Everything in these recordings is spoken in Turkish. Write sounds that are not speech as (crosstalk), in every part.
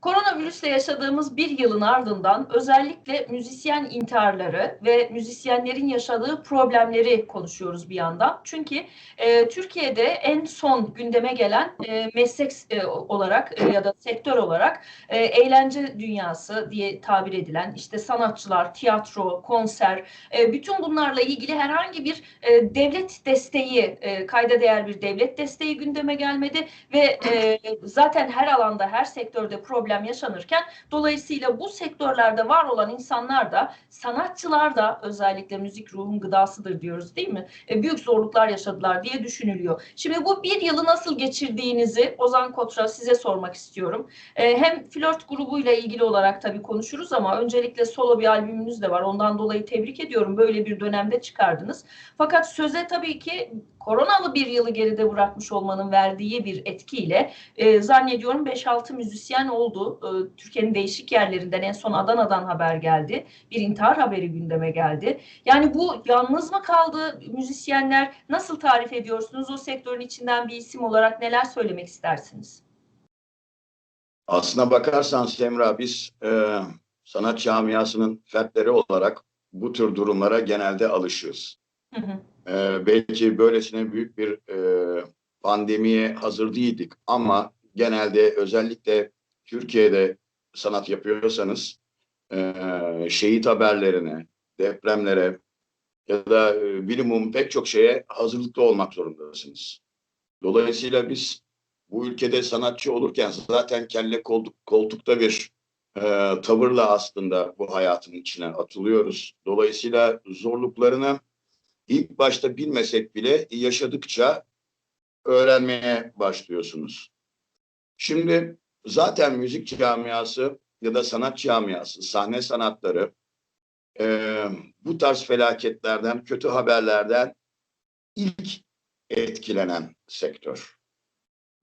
Koronavirüsle yaşadığımız bir yılın ardından özellikle müzisyen intiharları ve müzisyenlerin yaşadığı problemleri konuşuyoruz bir yandan. Çünkü e, Türkiye'de en son gündeme gelen e, meslek e, olarak e, ya da sektör olarak e, eğlence dünyası diye tabir edilen işte sanatçılar, tiyatro, konser, e, bütün bunlarla ilgili herhangi bir e, devlet desteği, e, kayda değer bir devlet desteği gündeme gelmedi ve e, zaten her alanda, her sektörde problem yaşanırken dolayısıyla bu sektörlerde var olan insanlar da sanatçılar da özellikle müzik ruhun gıdasıdır diyoruz değil mi? E, büyük zorluklar yaşadılar diye düşünülüyor. Şimdi bu bir yılı nasıl geçirdiğinizi Ozan Kotra size sormak istiyorum. E, hem flört grubuyla ilgili olarak tabii konuşuruz ama öncelikle solo bir albümünüz de var. Ondan dolayı tebrik ediyorum. Böyle bir dönemde çıkardınız. Fakat söze tabii ki koronalı bir yılı geride bırakmış olmanın verdiği bir etkiyle e, zannediyorum 5-6 müzisyen oldu. E, Türkiye'nin değişik yerlerinden en son Adana'dan haber geldi. Bir intihar haberi gündeme geldi. Yani bu yalnız mı kaldı müzisyenler? Nasıl tarif ediyorsunuz? O sektörün içinden bir isim olarak neler söylemek istersiniz? Aslına bakarsan Semra biz e, sanat camiasının fertleri olarak bu tür durumlara genelde alışığız. Hı hı. E, belki böylesine büyük bir e, pandemiye hazır değildik ama genelde özellikle Türkiye'de sanat yapıyorsanız e, şehit haberlerine, depremlere ya da e, minimum pek çok şeye hazırlıklı olmak zorundasınız. Dolayısıyla biz bu ülkede sanatçı olurken zaten kelle koltuk, koltukta bir e, tavırla aslında bu hayatın içine atılıyoruz. Dolayısıyla zorluklarını ilk başta bilmesek bile yaşadıkça öğrenmeye başlıyorsunuz. Şimdi zaten müzik camiası ya da sanat camiası, sahne sanatları e, bu tarz felaketlerden, kötü haberlerden ilk etkilenen sektör.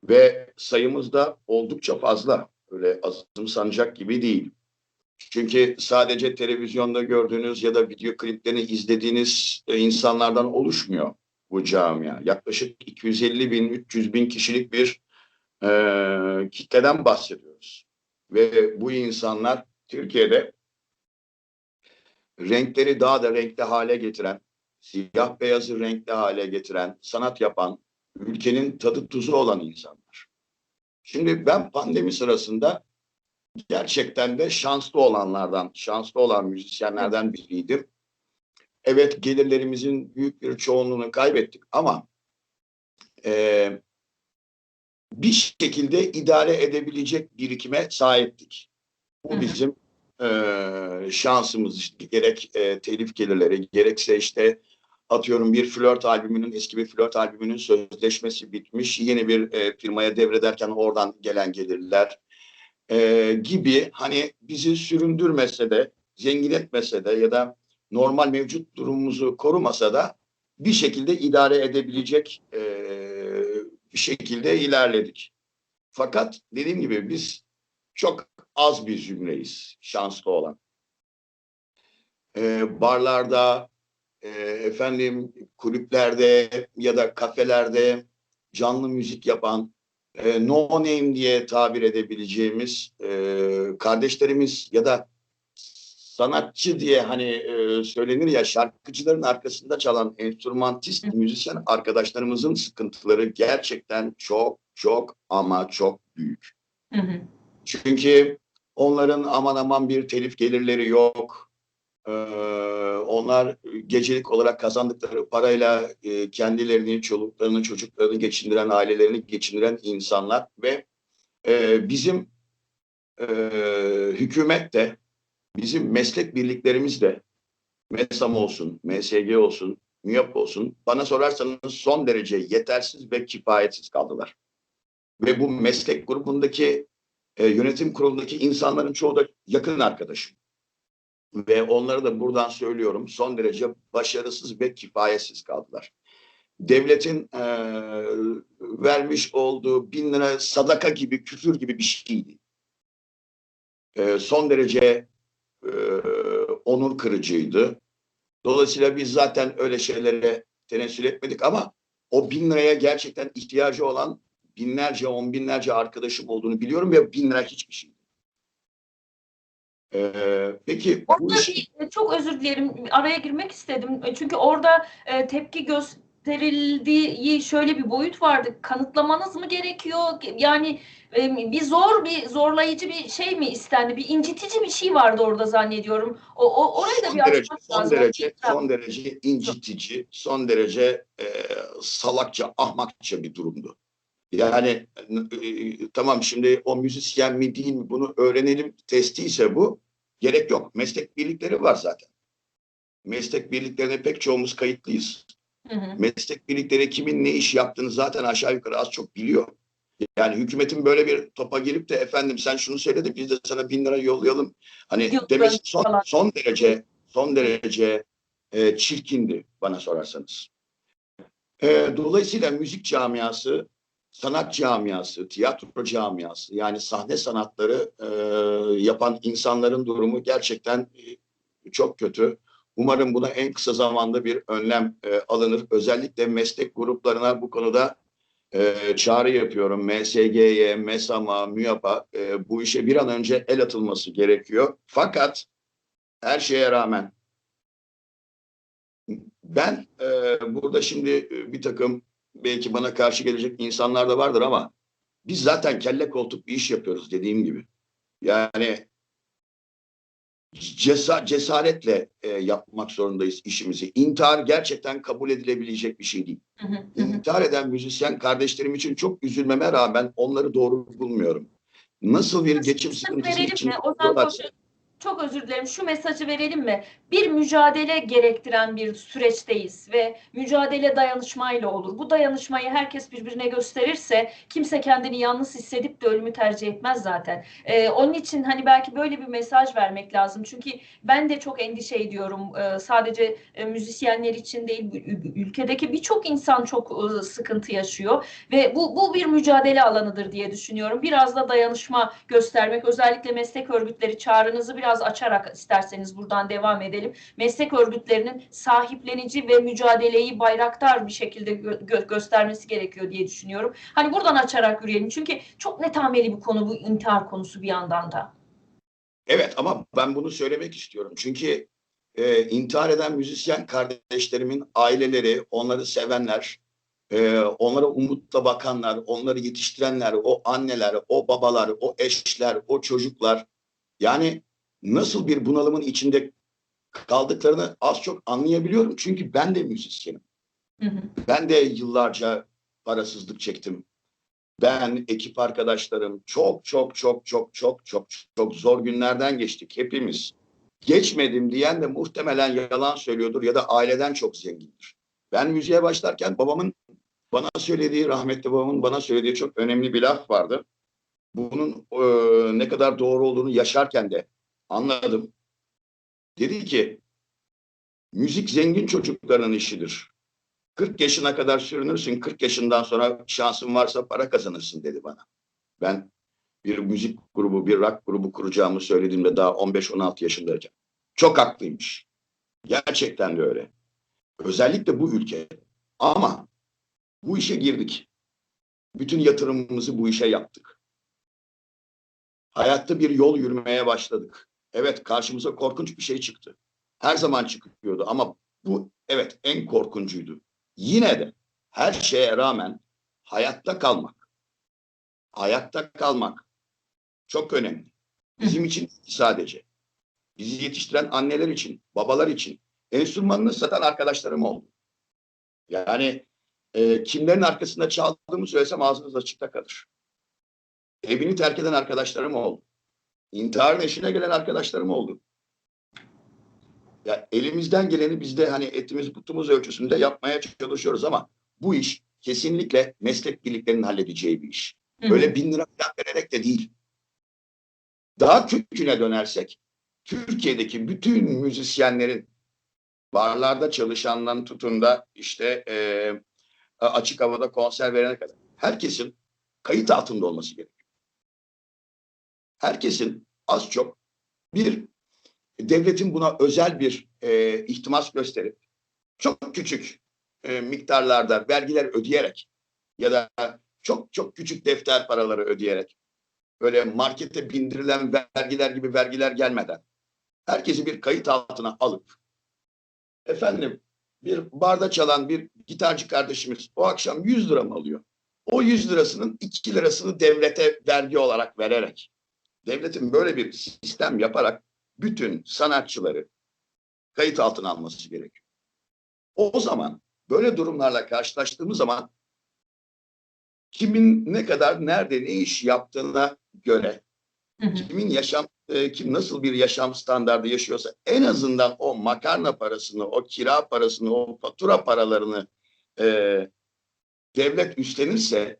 Ve sayımız da oldukça fazla. Öyle azımsanacak gibi değil. Çünkü sadece televizyonda gördüğünüz ya da video kliplerini izlediğiniz e, insanlardan oluşmuyor bu camia. Yaklaşık 250 bin, 300 bin kişilik bir e, kitleden bahsediyoruz. Ve bu insanlar Türkiye'de renkleri daha da renkli hale getiren, siyah beyazı renkli hale getiren, sanat yapan, ülkenin tadı tuzu olan insanlar. Şimdi ben pandemi sırasında gerçekten de şanslı olanlardan, şanslı olan müzisyenlerden biriydim. Evet gelirlerimizin büyük bir çoğunluğunu kaybettik ama e, bir şekilde idare edebilecek birikime sahiptik. Bu bizim e, şansımız işte gerek e, telif gelirleri gerekse işte atıyorum bir flört albümünün eski bir flört albümünün sözleşmesi bitmiş yeni bir e, firmaya devrederken oradan gelen gelirler e, gibi hani bizi süründürmese de zengin etmese de ya da normal mevcut durumumuzu korumasa da bir şekilde idare edebilecek e, bir şekilde ilerledik. Fakat dediğim gibi biz çok az bir zümreyiz şanslı olan. E, barlarda, e, efendim kulüplerde ya da kafelerde canlı müzik yapan, e, no name diye tabir edebileceğimiz e, kardeşlerimiz ya da sanatçı diye hani e, söylenir ya şarkıcıların arkasında çalan enstrümantist müzisyen arkadaşlarımızın sıkıntıları gerçekten çok çok ama çok büyük. Hı hı. Çünkü onların aman aman bir telif gelirleri yok. Ee, onlar gecelik olarak kazandıkları parayla e, kendilerini, çoluklarını, çocuklarını geçindiren, ailelerini geçindiren insanlar ve e, bizim e, hükümet de, bizim meslek birliklerimiz de, MESAM olsun, MSG olsun, MÜYAP olsun, bana sorarsanız son derece yetersiz ve kifayetsiz kaldılar. Ve bu meslek grubundaki e, yönetim kurulundaki insanların çoğu da yakın arkadaşım. Ve onları da buradan söylüyorum son derece başarısız ve kifayetsiz kaldılar. Devletin e, vermiş olduğu bin lira sadaka gibi, küfür gibi bir şeydi. E, son derece e, onur kırıcıydı. Dolayısıyla biz zaten öyle şeylere tenessül etmedik ama o bin liraya gerçekten ihtiyacı olan binlerce, on binlerce arkadaşım olduğunu biliyorum ve bin lira hiçbir şey. Ee, peki bu Orada işi bir, çok özür dilerim araya girmek istedim. E, Çünkü orada e, tepki gösterildiği şöyle bir boyut vardı. Kanıtlamanız mı gerekiyor? Yani e, bir zor bir zorlayıcı bir şey mi istendi? Bir incitici bir şey vardı orada zannediyorum. O, o orayı da son bir derece, son lazım. derece, son derece incitici, son derece e, salakça, ahmakça bir durumdu. Yani e, tamam şimdi o müzisyen mi değil mi bunu öğrenelim testi ise bu. Gerek yok. Meslek birlikleri var zaten. Meslek birliklerine pek çoğumuz kayıtlıyız. Hı hı. Meslek birlikleri kimin ne iş yaptığını zaten aşağı yukarı az çok biliyor. Yani hükümetin böyle bir topa girip de efendim sen şunu söyle de biz de sana bin lira yollayalım. Hani Yıllar demesi son, falan. son derece son derece e, çirkindi bana sorarsanız. E, dolayısıyla müzik camiası, sanat camiası, tiyatro camiası yani sahne sanatları e, yapan insanların durumu gerçekten e, çok kötü. Umarım buna en kısa zamanda bir önlem e, alınır. Özellikle meslek gruplarına bu konuda e, çağrı yapıyorum. MSG'ye, MESAM'a, MÜYAP'a e, bu işe bir an önce el atılması gerekiyor. Fakat her şeye rağmen ben e, burada şimdi e, bir takım belki bana karşı gelecek insanlar da vardır ama biz zaten kelle koltuk bir iş yapıyoruz dediğim gibi. Yani cesa cesaretle e, yapmak zorundayız işimizi. İntihar gerçekten kabul edilebilecek bir şey değil. Hı. İntihar eden müzisyen kardeşlerim için çok üzülmeme rağmen onları doğru bulmuyorum. Nasıl bir geçim sıkıntısı için? Ozan çok özür dilerim. Şu mesajı verelim mi? Bir mücadele gerektiren bir süreçteyiz ve mücadele dayanışmayla olur. Bu dayanışmayı herkes birbirine gösterirse kimse kendini yalnız hissedip de ölümü tercih etmez zaten. Ee, onun için hani belki böyle bir mesaj vermek lazım. Çünkü ben de çok endişe ediyorum. Ee, sadece e, müzisyenler için değil, ül- ülkedeki birçok insan çok e, sıkıntı yaşıyor ve bu bu bir mücadele alanıdır diye düşünüyorum. Biraz da dayanışma göstermek, özellikle meslek örgütleri çağrınızı biraz açarak isterseniz buradan devam edelim. Meslek örgütlerinin sahiplenici ve mücadeleyi bayraktar bir şekilde gö- göstermesi gerekiyor diye düşünüyorum. Hani buradan açarak yürüyelim. Çünkü çok netameli bir konu bu intihar konusu bir yandan da. Evet ama ben bunu söylemek istiyorum. Çünkü e, intihar eden müzisyen kardeşlerimin aileleri, onları sevenler, e, onlara umutla bakanlar, onları yetiştirenler, o anneler, o babalar, o eşler, o çocuklar yani nasıl bir bunalımın içinde kaldıklarını az çok anlayabiliyorum. Çünkü ben de müzisyenim. Hı hı. Ben de yıllarca parasızlık çektim. Ben, ekip arkadaşlarım çok çok çok çok çok çok çok zor günlerden geçtik hepimiz. Geçmedim diyen de muhtemelen yalan söylüyordur ya da aileden çok zengindir. Ben müziğe başlarken babamın bana söylediği, rahmetli babamın bana söylediği çok önemli bir laf vardı. Bunun e, ne kadar doğru olduğunu yaşarken de anladım. Dedi ki, müzik zengin çocukların işidir. 40 yaşına kadar sürünürsün, 40 yaşından sonra şansın varsa para kazanırsın dedi bana. Ben bir müzik grubu, bir rock grubu kuracağımı söylediğimde daha 15-16 yaşındayken. Çok haklıymış. Gerçekten de öyle. Özellikle bu ülke. Ama bu işe girdik. Bütün yatırımımızı bu işe yaptık. Hayatta bir yol yürümeye başladık. Evet karşımıza korkunç bir şey çıktı. Her zaman çıkıyordu ama bu evet en korkuncuydu. Yine de her şeye rağmen hayatta kalmak, hayatta kalmak çok önemli. Bizim için sadece. Bizi yetiştiren anneler için, babalar için. Enstrümanını satan arkadaşlarım oldu. Yani e, kimlerin arkasında çaldığımı söylesem ağzınız açıkta kalır. Evini terk eden arkadaşlarım oldu. İntiharın eşine gelen arkadaşlarım oldu. Ya elimizden geleni biz de hani etimiz butumuz ölçüsünde yapmaya çalışıyoruz ama bu iş kesinlikle meslek birliklerinin halledeceği bir iş. Hı. Böyle bin lira falan vererek de değil. Daha köküne dönersek Türkiye'deki bütün müzisyenlerin barlarda çalışandan tutun da işte e, açık havada konser verene kadar herkesin kayıt altında olması gerekiyor. Herkesin az çok bir devletin buna özel bir e, ihtimas gösterip çok küçük e, miktarlarda vergiler ödeyerek ya da çok çok küçük defter paraları ödeyerek öyle markete bindirilen vergiler gibi vergiler gelmeden herkesi bir kayıt altına alıp efendim bir barda çalan bir gitarcı kardeşimiz o akşam 100 lira mı alıyor? O 100 lirasının 2 lirasını devlete vergi olarak vererek devletin böyle bir sistem yaparak bütün sanatçıları kayıt altına alması gerekiyor. O zaman böyle durumlarla karşılaştığımız zaman kimin ne kadar nerede ne iş yaptığına göre Hı hı. kimin yaşam e, kim nasıl bir yaşam standardı yaşıyorsa en azından o makarna parasını, o kira parasını, o fatura paralarını e, devlet üstlenirse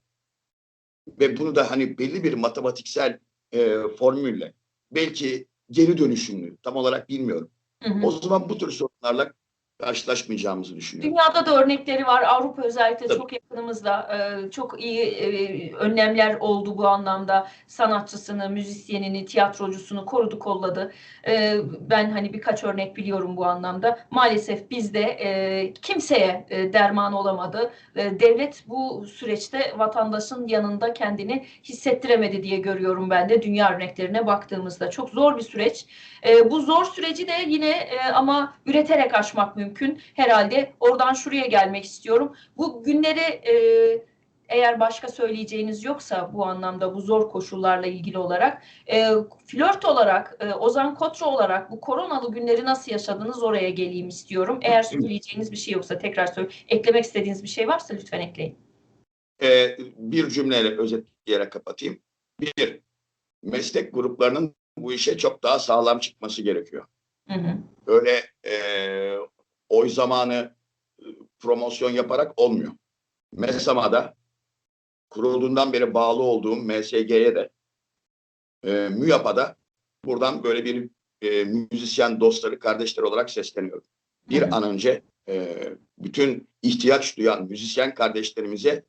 ve bunu da hani belli bir matematiksel e, formülle belki geri dönüşümlü tam olarak bilmiyorum. Hı hı. O zaman bu tür sorunlarla karşılaşmayacağımızı düşünüyorum. Dünyada da örnekleri var. Avrupa özellikle Tabii. çok yakınımızda e, çok iyi e, önlemler oldu bu anlamda. Sanatçısını, müzisyenini, tiyatrocusunu korudu, kolladı. E, Ben hani birkaç örnek biliyorum bu anlamda. Maalesef bizde e, kimseye e, derman olamadı. E, Devlet bu süreçte vatandaşın yanında kendini hissettiremedi diye görüyorum ben de dünya örneklerine baktığımızda. Çok zor bir süreç. E, Bu zor süreci de yine e, ama üreterek aşmak mümkün. Herhalde oradan şuraya gelmek istiyorum. Bu günleri e, eğer başka söyleyeceğiniz yoksa bu anlamda bu zor koşullarla ilgili olarak e, flört olarak e, Ozan Kotra olarak bu koronalı günleri nasıl yaşadınız oraya geleyim istiyorum. Eğer söyleyeceğiniz bir şey yoksa tekrar söyle. Eklemek istediğiniz bir şey varsa lütfen ekleyin. E, bir cümleyle özetleyerek kapatayım. Bir, meslek gruplarının bu işe çok daha sağlam çıkması gerekiyor. Hı hı. öyle e, oy zamanı e, promosyon yaparak olmuyor. MESAMA'da kurulduğundan beri bağlı olduğum MSG'ye de e, MÜYAP'a buradan böyle bir e, müzisyen dostları, kardeşleri olarak sesleniyorum. Bir Hı an önce e, bütün ihtiyaç duyan müzisyen kardeşlerimize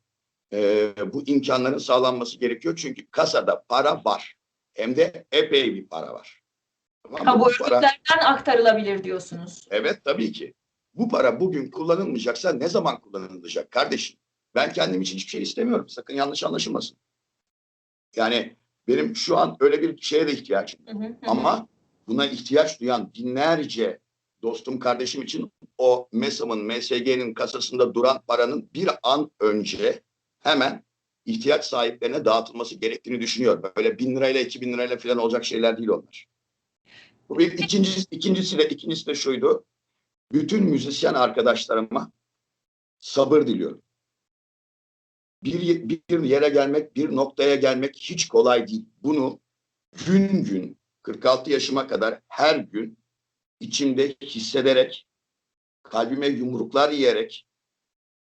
e, bu imkanların sağlanması gerekiyor. Çünkü kasada para var. Hem de epey bir para var. Tamam? Ha, bu para- örgütlerden aktarılabilir diyorsunuz. Evet tabii ki. Bu para bugün kullanılmayacaksa ne zaman kullanılacak kardeşim? Ben kendim için hiçbir şey istemiyorum. Sakın yanlış anlaşılmasın. Yani benim şu an öyle bir şeye de ihtiyacım. Hı hı. Ama buna ihtiyaç duyan binlerce dostum kardeşim için o MESAM'ın, MSG'nin kasasında duran paranın bir an önce hemen ihtiyaç sahiplerine dağıtılması gerektiğini düşünüyorum. Böyle bin lirayla iki bin lirayla falan olacak şeyler değil onlar. Bu bir ikincisi, ikincisi de ikincisi de şuydu. Bütün müzisyen arkadaşlarıma sabır diliyorum. Bir, bir yere gelmek, bir noktaya gelmek hiç kolay değil. Bunu gün gün 46 yaşıma kadar her gün içimde hissederek, kalbime yumruklar yiyerek,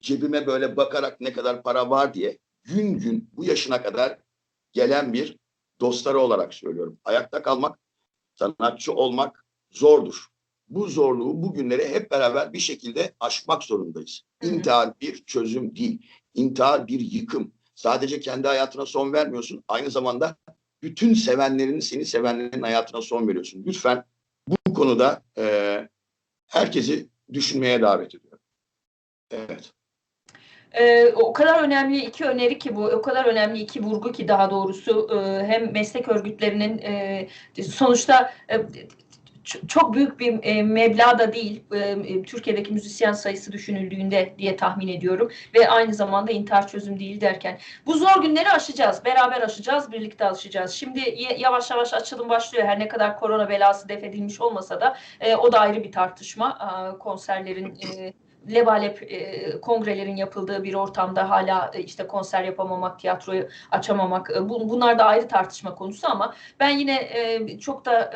cebime böyle bakarak ne kadar para var diye gün gün bu yaşına kadar gelen bir dostları olarak söylüyorum. Ayakta kalmak, sanatçı olmak zordur. Bu zorluğu, bu günleri hep beraber bir şekilde aşmak zorundayız. İntihar bir çözüm değil. İntihar bir yıkım. Sadece kendi hayatına son vermiyorsun. Aynı zamanda bütün sevenlerini, seni sevenlerin hayatına son veriyorsun. Lütfen bu konuda e, herkesi düşünmeye davet ediyorum. Evet. Ee, o kadar önemli iki öneri ki bu, o kadar önemli iki vurgu ki daha doğrusu e, hem meslek örgütlerinin e, sonuçta e, çok büyük bir e, meblağ da değil e, Türkiye'deki müzisyen sayısı düşünüldüğünde diye tahmin ediyorum ve aynı zamanda intihar çözüm değil derken bu zor günleri aşacağız, beraber aşacağız, birlikte aşacağız. Şimdi yavaş yavaş açılım başlıyor her ne kadar korona belası def edilmiş olmasa da e, o da ayrı bir tartışma. Aa, konserlerin e, lebalep e, kongrelerin yapıldığı bir ortamda hala e, işte konser yapamamak, tiyatroyu açamamak e, bu, bunlar da ayrı tartışma konusu ama ben yine e, çok da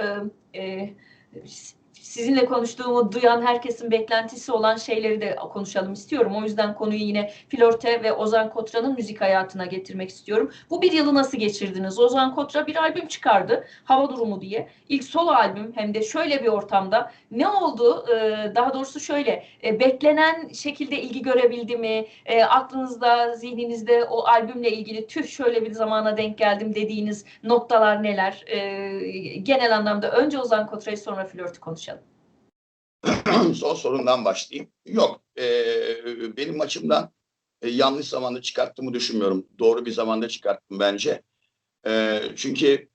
e, e, Deve ser. Sizinle konuştuğumu duyan herkesin beklentisi olan şeyleri de konuşalım istiyorum. O yüzden konuyu yine Flörte ve Ozan Kotra'nın müzik hayatına getirmek istiyorum. Bu bir yılı nasıl geçirdiniz? Ozan Kotra bir albüm çıkardı. Hava Durumu diye. İlk solo albüm hem de şöyle bir ortamda. Ne oldu? Ee, daha doğrusu şöyle. e, beklenen şekilde ilgi görebildi mi? E, aklınızda, zihninizde o albümle ilgili tüh şöyle bir zamana denk geldim dediğiniz noktalar neler? E, genel anlamda önce Ozan Kotra'yı sonra Flört'ü konuşalım. (clears throat) Son sorundan başlayayım. Yok, e, benim açımdan e, yanlış zamanda çıkarttığımı düşünmüyorum. Doğru bir zamanda çıkarttım bence. E, çünkü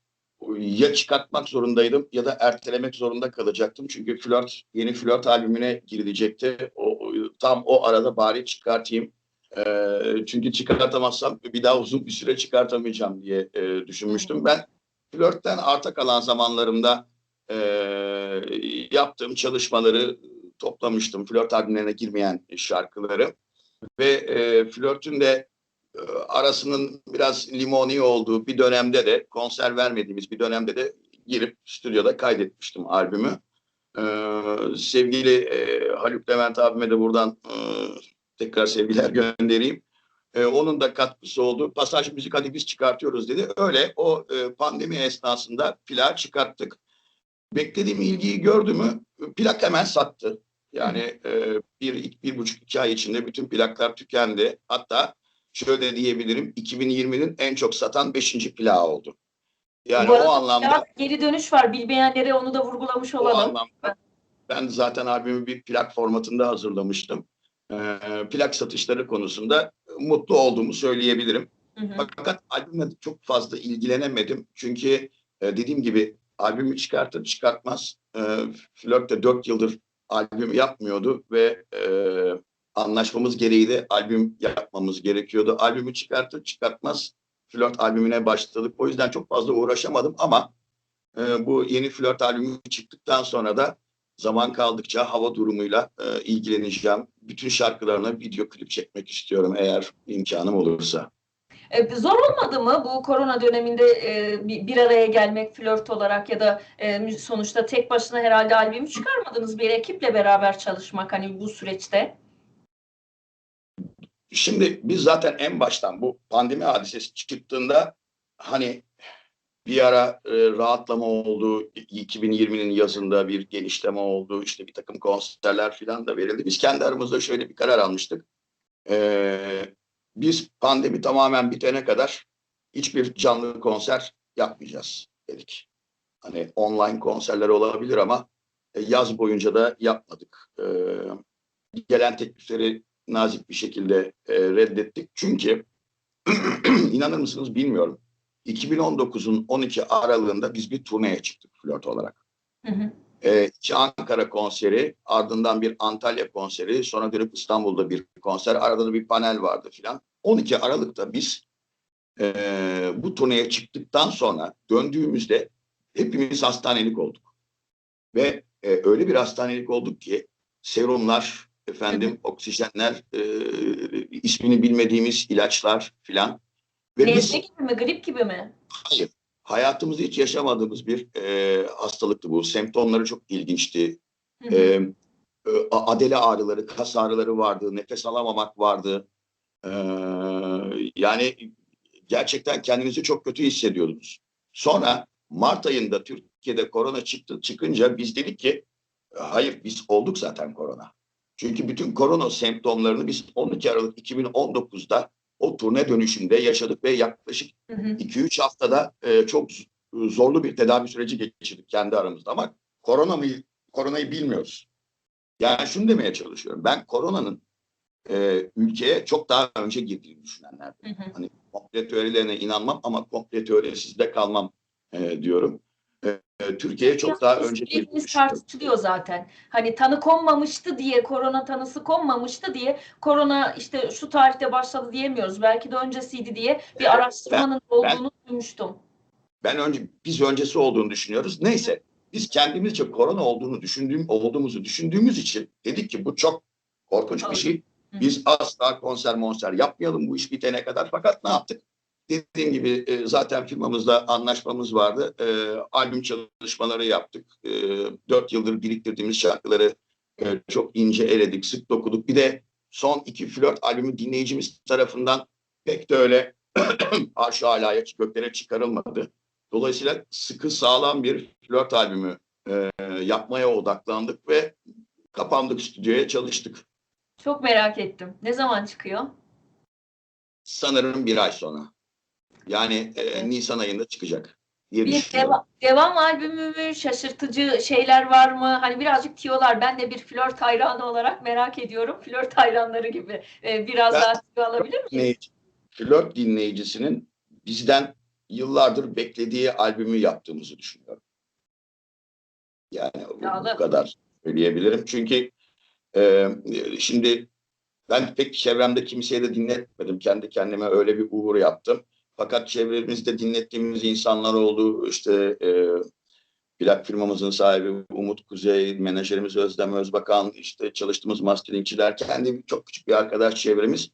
ya çıkartmak zorundaydım ya da ertelemek zorunda kalacaktım. Çünkü flört yeni flört albümüne girilecekti. O, tam o arada bari çıkartayım. E, çünkü çıkartamazsam bir daha uzun bir süre çıkartamayacağım diye e, düşünmüştüm. Ben flörtten arta kalan zamanlarımda e, yaptığım çalışmaları toplamıştım. Flört albümlerine girmeyen şarkıları. Ve e, flörtün de e, arasının biraz limoni olduğu bir dönemde de konser vermediğimiz bir dönemde de girip stüdyoda kaydetmiştim albümü. E, sevgili e, Haluk Levent abime de buradan e, tekrar sevgiler (laughs) göndereyim. E, onun da katkısı oldu. Pasaj müzik hadi biz çıkartıyoruz dedi. Öyle o e, pandemi esnasında plak çıkarttık. Beklediğim ilgiyi gördü mü plak hemen sattı. Yani e, bir, bir buçuk iki ay içinde bütün plaklar tükendi. Hatta şöyle diyebilirim 2020'nin en çok satan beşinci plağı oldu. Yani Bu o anlamda geri dönüş var. Bilmeyenlere onu da vurgulamış o olalım. anlamda ben zaten albümü bir plak formatında hazırlamıştım. Ee, plak satışları konusunda mutlu olduğumu söyleyebilirim. Hı hı. Fakat albümle çok fazla ilgilenemedim. Çünkü e, dediğim gibi albümü çıkartır çıkartmaz e, Flört de 4 yıldır albüm yapmıyordu ve e, anlaşmamız gereği de albüm yapmamız gerekiyordu. Albümü çıkartır çıkartmaz Flört albümüne başladık. O yüzden çok fazla uğraşamadım ama e, bu yeni Flört albümü çıktıktan sonra da zaman kaldıkça hava durumuyla e, ilgileneceğim. Bütün şarkılarına video klip çekmek istiyorum eğer imkanım olursa. E, zor olmadı mı bu korona döneminde e, bir, araya gelmek flört olarak ya da e, sonuçta tek başına herhalde albümü çıkarmadınız bir ekiple beraber çalışmak hani bu süreçte? Şimdi biz zaten en baştan bu pandemi hadisesi çıktığında hani bir ara rahatlama oldu. 2020'nin yazında bir genişleme oldu. İşte bir takım konserler falan da verildi. Biz kendi aramızda şöyle bir karar almıştık. E, biz pandemi tamamen bitene kadar hiçbir canlı konser yapmayacağız dedik. Hani online konserler olabilir ama e, yaz boyunca da yapmadık. E, gelen teklifleri nazik bir şekilde e, reddettik. Çünkü (clears throat) inanır mısınız bilmiyorum. 2019'un 12 aralığında biz bir turneye çıktık flört olarak. Hı hı. E, iki Ankara konseri, ardından bir Antalya konseri, sonra dönüp İstanbul'da bir konser, arada da bir panel vardı filan. 12 Aralık'ta biz e, bu turneye çıktıktan sonra döndüğümüzde hepimiz hastanelik olduk. Ve e, öyle bir hastanelik olduk ki serumlar, efendim oksijenler, e, ismini bilmediğimiz ilaçlar filan. Ve biz Nezle gibi mi, grip gibi mi? hayır, hayatımızda hiç yaşamadığımız bir e, hastalıktı bu. Semptomları çok ilginçti. Hı hı. E, e, adele ağrıları, kas ağrıları vardı, nefes alamamak vardı. E, yani gerçekten kendinizi çok kötü hissediyordunuz. Sonra Mart ayında Türkiye'de korona çıktı çıkınca biz dedik ki hayır biz olduk zaten korona. Çünkü bütün korona semptomlarını biz 12 Aralık 2019'da o turne dönüşünde yaşadık ve yaklaşık Hı hı. 2-3 haftada e, çok zorlu bir tedavi süreci geçirdik kendi aramızda ama korona mı koronayı bilmiyoruz. Yani şunu demeye çalışıyorum. Ben koronanın e, ülkeye çok daha önce girdiğini. Hı hı. Hani komple teorilerine inanmam ama komple teorisizde kalmam e, diyorum. E, e, Türkiye'ye çok daha önce düşünüyorum. tartışılıyor zaten. Hani tanı konmamıştı diye, korona tanısı konmamıştı diye, korona işte şu tarihte başladı diyemiyoruz. Belki de öncesiydi diye bir araştırmanın olduğunu duymuştum. Ben önce biz öncesi olduğunu düşünüyoruz. Neyse biz kendimizce korona olduğunu düşündüğüm olduğumuzu düşündüğümüz için dedik ki bu çok korkunç bir şey. Biz asla konser monser yapmayalım bu iş bitene kadar. Fakat ne yaptık? Dediğim gibi e, zaten firmamızla anlaşmamız vardı. E, albüm çalışmaları yaptık. E, Dört yıldır biriktirdiğimiz şarkıları e, çok ince eledik, sık dokuduk. Bir de son iki flört albümü dinleyicimiz tarafından pek de öyle (clears throat) arş alaya göklere çıkarılmadı. Dolayısıyla sıkı sağlam bir flört albümü e, yapmaya odaklandık ve kapandık stüdyoya çalıştık. Çok merak ettim. Ne zaman çıkıyor? Sanırım bir ay sonra. Yani e. Nisan ayında çıkacak diye Bir düşünüyorum. devam, albümü mü? Şaşırtıcı şeyler var mı? Hani birazcık tiyolar. Ben de bir flört hayranı olarak merak ediyorum. (laughs) Flört hayranları gibi. Ee, biraz Ben- daha tiyo alabilir miyim? Dinleyici, flört dinleyicisinin bizden yıllardır beklediği albümü yaptığımızı düşünüyorum. Yani bu- bu kadar söyleyebilirim. Çünkü e, şimdi ben pek çevremde kimseye de dinletmedim. Kendi kendime öyle bir uğur yaptım. Fakat çevremizde dinlettiğimiz insanlar oldu. İşte e, plak firmamızın sahibi Umut Kuzey, menajerimiz Özlem Özbakan, işte çalıştığımız masteringçiler, kendi çok küçük bir arkadaş çevremiz.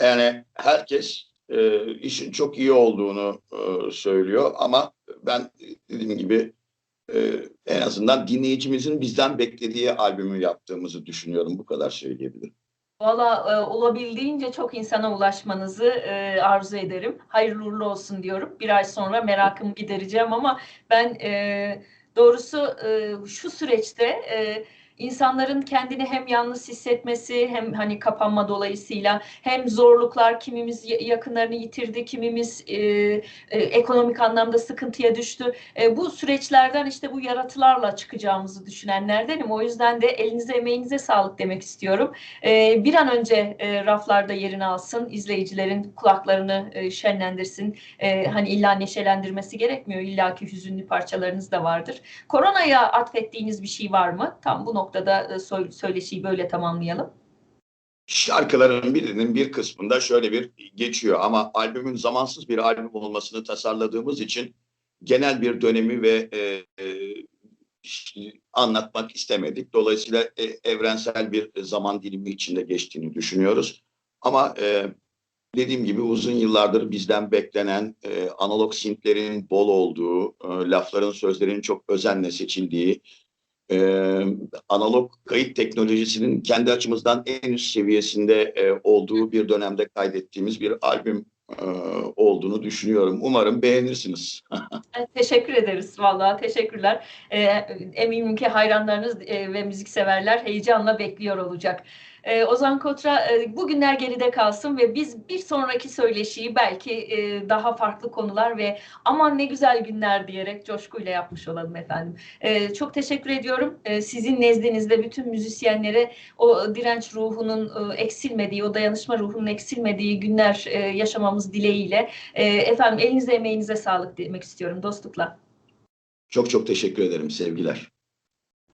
Yani herkes e, işin çok iyi olduğunu e, söylüyor ama ben dediğim gibi e, en azından dinleyicimizin bizden beklediği albümü yaptığımızı düşünüyorum. Bu kadar söyleyebilirim. Valla e, olabildiğince çok insana ulaşmanızı e, arzu ederim. Hayırlı uğurlu olsun diyorum. Bir ay sonra merakımı gidereceğim ama ben e, doğrusu e, şu süreçte e, insanların kendini hem yalnız hissetmesi hem hani kapanma dolayısıyla hem zorluklar kimimiz ya- yakınlarını yitirdi, kimimiz e, e, ekonomik anlamda sıkıntıya düştü. E, bu süreçlerden işte bu yaratılarla çıkacağımızı düşünenlerdenim. O yüzden de elinize emeğinize sağlık demek istiyorum. Ee, bir an önce e, raflarda yerini alsın, izleyicilerin kulaklarını e, şenlendirsin. E, hani illa neşelendirmesi gerekmiyor, illaki hüzünlü parçalarınız da vardır. Koronaya atfettiğiniz bir şey var mı? Tam bu noktada e, sö- söyleşiyi böyle tamamlayalım. Şarkıların birinin bir kısmında şöyle bir geçiyor ama albümün zamansız bir albüm olmasını tasarladığımız için genel bir dönemi ve e, e, anlatmak istemedik. Dolayısıyla e, evrensel bir zaman dilimi içinde geçtiğini düşünüyoruz. Ama e, dediğim gibi uzun yıllardır bizden beklenen e, analog synthlerin bol olduğu, e, lafların sözlerin çok özenle seçildiği, e, analog kayıt teknolojisinin kendi açımızdan en üst seviyesinde e, olduğu bir dönemde kaydettiğimiz bir albüm e, olduğunu düşünüyorum. Umarım beğenirsiniz. (laughs) Teşekkür ederiz vallahi teşekkürler. E, eminim ki hayranlarınız e, ve müzikseverler heyecanla bekliyor olacak. E, Ozan Kotra e, bugünler geride kalsın ve biz bir sonraki söyleşiyi belki e, daha farklı konular ve aman ne güzel günler diyerek coşkuyla yapmış olalım efendim. E, çok teşekkür ediyorum. E, sizin nezdinizde bütün müzisyenlere o direnç ruhunun e, eksilmediği, o dayanışma ruhunun eksilmediği günler e, yaşamamız dileğiyle. E, efendim elinize emeğinize sağlık demek istiyorum dostlukla. Çok çok teşekkür ederim. Sevgiler.